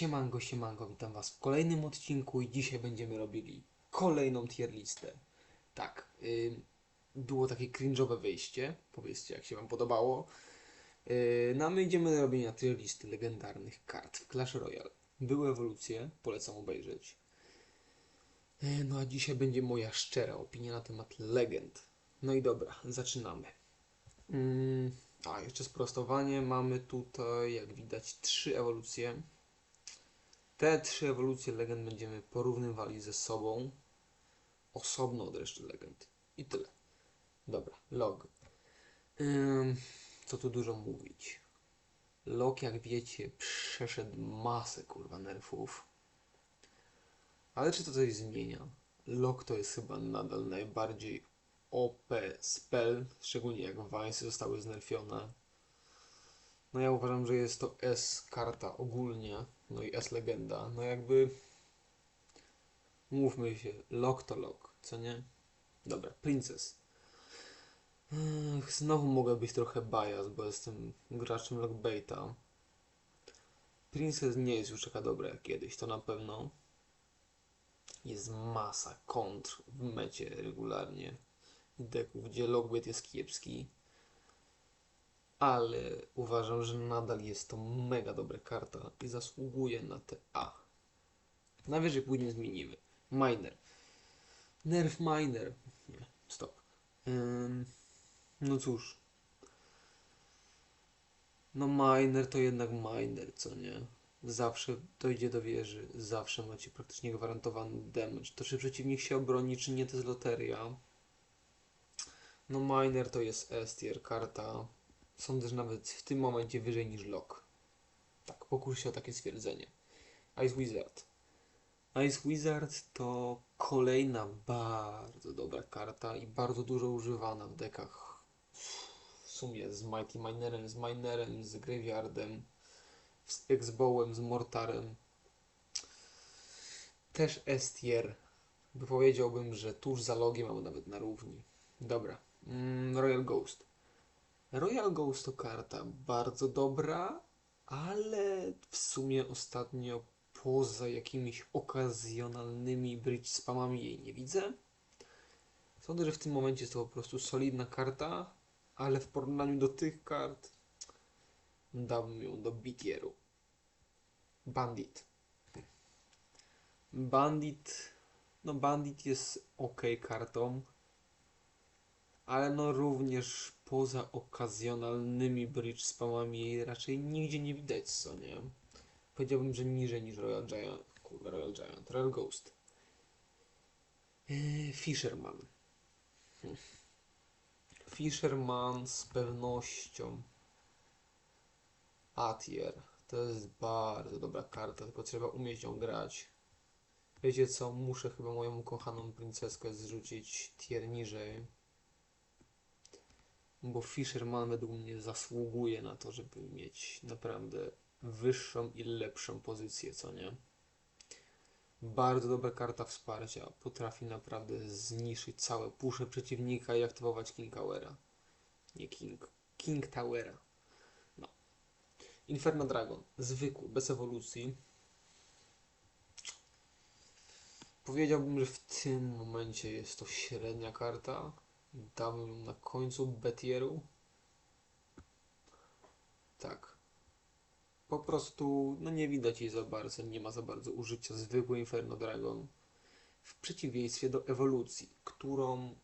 Siemanko, siemanko, witam was w kolejnym odcinku i dzisiaj będziemy robili kolejną tier listę. Tak, ym, było takie cringe'owe wejście, powiedzcie jak się wam podobało. Yy, no a my idziemy do robienia tier listy legendarnych kart w Clash Royale. Były ewolucje, polecam obejrzeć. Yy, no a dzisiaj będzie moja szczera opinia na temat legend. No i dobra, zaczynamy. Ym, a, jeszcze sprostowanie. Mamy tutaj, jak widać, trzy ewolucje. Te trzy ewolucje legend będziemy porównywali ze sobą. Osobno od reszty legend. I tyle. Dobra, log. Ym, co tu dużo mówić. Log, jak wiecie, przeszedł masę kurwa nerfów. Ale czy to coś zmienia? Log to jest chyba nadal najbardziej OP spell, szczególnie jak Vice zostały znerfione. No ja uważam, że jest to S karta ogólnie, no i S legenda. No jakby mówmy się, lock to lock, co nie? Dobra, Princess. Znowu mogę być trochę bias, bo jestem graczem lockbaita. Princess nie jest już taka dobra jak kiedyś, to na pewno. Jest masa kontr w mecie regularnie. Deków, gdzie lockbait jest kiepski ale uważam, że nadal jest to mega dobra karta i zasługuje na te A. Najwyżej później zmienimy. Miner. Nerf Miner. Nie, stop. Ym, no cóż. No Miner to jednak Miner, co nie? Zawsze dojdzie do wieży, zawsze macie praktycznie gwarantowany damage. To czy przeciwnik się obroni, czy nie, to jest loteria. No Miner to jest S karta. Sądzę, że nawet w tym momencie wyżej niż Lock. Tak, pokuszę się o takie stwierdzenie. Ice Wizard. Ice Wizard to kolejna bardzo dobra karta i bardzo dużo używana w dekach. W sumie z Mighty Minerem, z Minerem, z Graveyardem, z X-Bowem, z Mortarem. Też S-tier. By powiedziałbym, że tuż za logiem, albo nawet na równi. Dobra. Mm, Royal Ghost. Royal Ghost to karta bardzo dobra, ale w sumie ostatnio poza jakimiś okazjonalnymi bridge spamami jej nie widzę. Sądzę, że w tym momencie jest to po prostu solidna karta, ale w porównaniu do tych kart dałbym ją do bitieru. Bandit. Bandit. No, Bandit jest ok kartą, ale no również poza okazjonalnymi bridge spamami jej raczej nigdzie nie widać, co nie? Powiedziałbym, że niżej niż Royal Giant. Kurwa, Royal Giant. Royal Ghost. Eee, Fisherman. Hm. Fisherman z pewnością. Atier. To jest bardzo dobra karta, tylko trzeba umieć ją grać. Wiecie co? Muszę chyba moją ukochaną princeskę zrzucić tier niżej bo Fisherman według mnie zasługuje na to, żeby mieć naprawdę wyższą i lepszą pozycję, co nie? Bardzo dobra karta wsparcia. Potrafi naprawdę zniszczyć całe pusze przeciwnika i aktywować King Towera. Nie King. King Towera. No. Inferno Dragon. Zwykły, bez ewolucji. Powiedziałbym, że w tym momencie jest to średnia karta. Damy ją na końcu Betieru. Tak. Po prostu, no nie widać jej za bardzo, nie ma za bardzo użycia zwykły Inferno Dragon. W przeciwieństwie do ewolucji, którą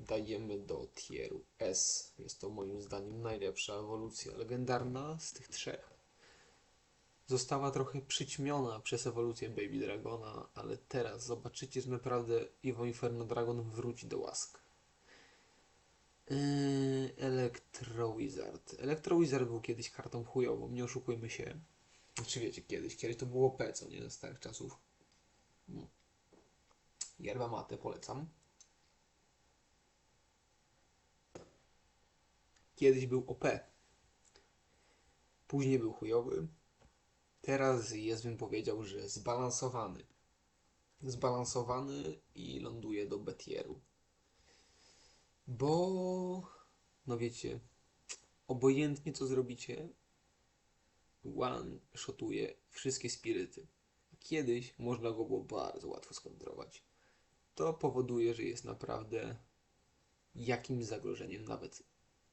dajemy do tieru S. Jest to moim zdaniem najlepsza ewolucja legendarna z tych trzech. Została trochę przyćmiona przez ewolucję Baby Dragona, ale teraz zobaczycie, że naprawdę Evo Inferno Dragon wróci do łask. Yy, Electro Wizard. Electro Wizard był kiedyś kartą chujową, nie oszukujmy się. Czy wiecie, kiedyś, kiedyś to było P, co nie, ze starych czasów. No. Yerba mate polecam. Kiedyś był OP. Później był chujowy. Teraz jest, bym powiedział, że zbalansowany. Zbalansowany i ląduje do Betieru. Bo, no wiecie, obojętnie co zrobicie, one-shotuje wszystkie spiryty. Kiedyś można go było bardzo łatwo skontrować. To powoduje, że jest naprawdę jakimś zagrożeniem, nawet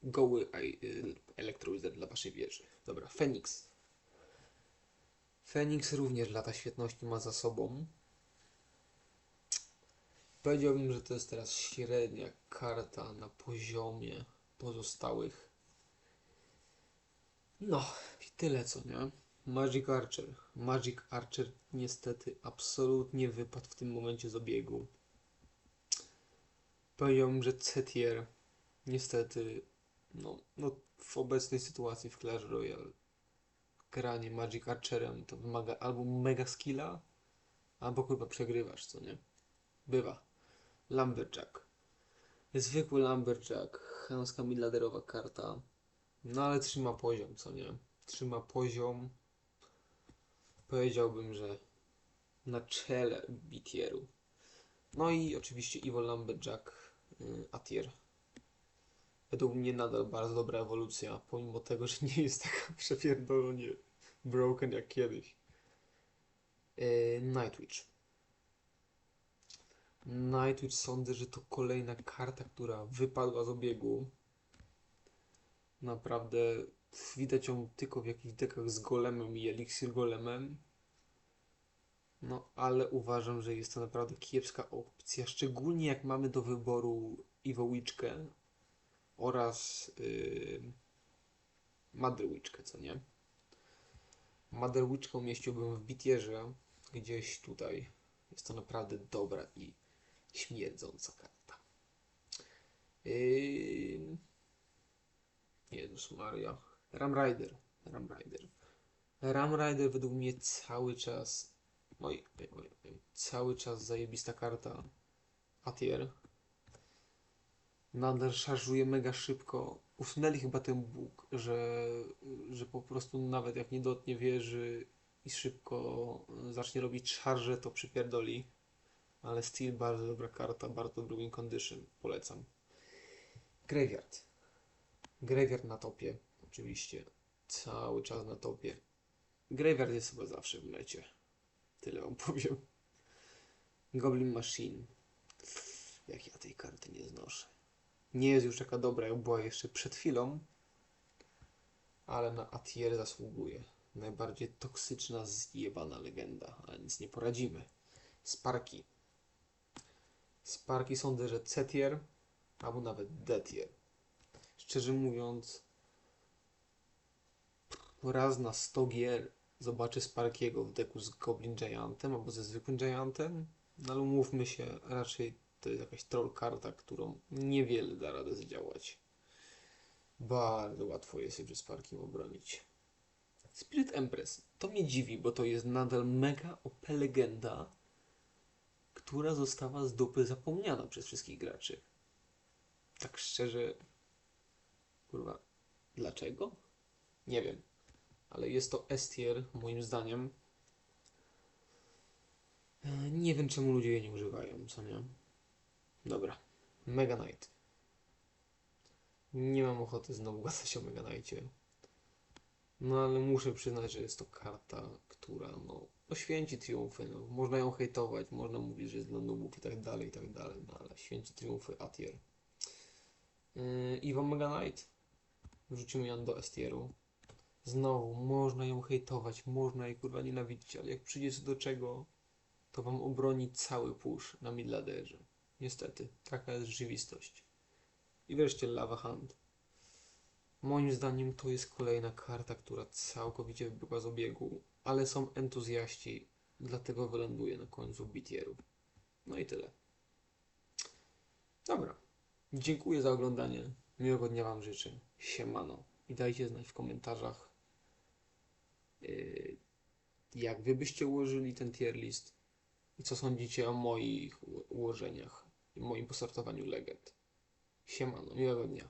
goły y, elektrowizor dla waszej wieży. Dobra, Feniks. Feniks również lata świetności ma za sobą. Powiedziałbym, że to jest teraz średnia karta na poziomie pozostałych. No, i tyle co nie? Magic Archer. Magic Archer niestety absolutnie wypadł w tym momencie z obiegu. Powiedziałbym, że C-tier niestety no, no w obecnej sytuacji w Clash Royale granie Magic Archerem to wymaga albo mega skilla, albo chyba przegrywasz, co nie? Bywa. Lumberjack. Zwykły Lumberjack, chamska midladerowa karta. No ale trzyma poziom, co nie? Trzyma poziom. Powiedziałbym, że na czele bitieru. No i oczywiście Evil Lumberjack y, Atier. Według mnie nadal bardzo dobra ewolucja, pomimo tego, że nie jest taka przepierdolnie broken jak kiedyś. Yy, Nightwitch. Nightwitch sądzę, że to kolejna karta, która wypadła z obiegu. Naprawdę widać ją tylko w jakichś dekach z golemem i eliksir golemem. No, ale uważam, że jest to naprawdę kiepska opcja, szczególnie jak mamy do wyboru Iwowiczkę oraz yy, co nie? Motherwitchkę umieściłbym w bitierze, gdzieś tutaj. Jest to naprawdę dobra i śmierdząca karta. Yy... Jezus Maria. Ram Rider. Ram Rider. Ram Rider według mnie cały czas. Oj, oj, oj, oj. Cały czas zajebista karta. Atier. Nadal szarżuje mega szybko. Usunęli chyba ten bóg, że, że po prostu nawet jak nie dotnie wieży i szybko zacznie robić szarże, to przypierdoli. Ale still bardzo dobra karta, bardzo win condition. Polecam. Graveyard. Graveyard na topie, oczywiście. Cały czas na topie. Graveyard jest chyba zawsze w mecie. Tyle wam powiem. Goblin Machine. Jak ja tej karty nie znoszę. Nie jest już taka dobra, jak była jeszcze przed chwilą. Ale na Atier zasługuje. Najbardziej toksyczna, zjebana legenda. Ale nic nie poradzimy. Sparki. Sparki sądzę, że C-tier albo nawet D-tier. Szczerze mówiąc, raz na 100 gier zobaczę Sparkiego w deku z Goblin Giantem albo ze zwykłym Giantem, no ale umówmy się, raczej to jest jakaś troll karta, którą niewiele da radę zdziałać. Bardzo łatwo jest się przed Sparkiem obronić. Spirit Empress. To mnie dziwi, bo to jest nadal mega OP legenda, która została z dupy zapomniana przez wszystkich graczy. Tak szczerze, kurwa, dlaczego? Nie wiem, ale jest to S-tier, moim zdaniem. E, Nie wiem, czemu ludzie jej nie używają, co nie? Dobra, Mega Knight. Nie mam ochoty znowu gadać o Mega Knightie. No ale muszę przyznać, że jest to karta, która no, święci triumfy. No. Można ją hejtować, można mówić, że jest dla nubów i tak dalej, i tak dalej, no ale święci triumfy Atier. Yy, Iwo Mega Knight. Wrzucimy ją do S-tieru. Znowu, można ją hejtować, można jej kurwa nienawidzić, ale jak przyjdzie co do czego, to wam obroni cały push na midladerze. Niestety, taka jest rzeczywistość. I wreszcie Lava Hand. Moim zdaniem to jest kolejna karta, która całkowicie wybyła z obiegu, ale są entuzjaści, dlatego wyląduje na końcu bitieru. No i tyle. Dobra. Dziękuję za oglądanie. Miłego dnia Wam życzę. Siemano. I dajcie znać w komentarzach, yy, jak Wy byście ułożyli ten tier list i co sądzicie o moich ułożeniach i moim posortowaniu legend. Siemano. Miłego dnia.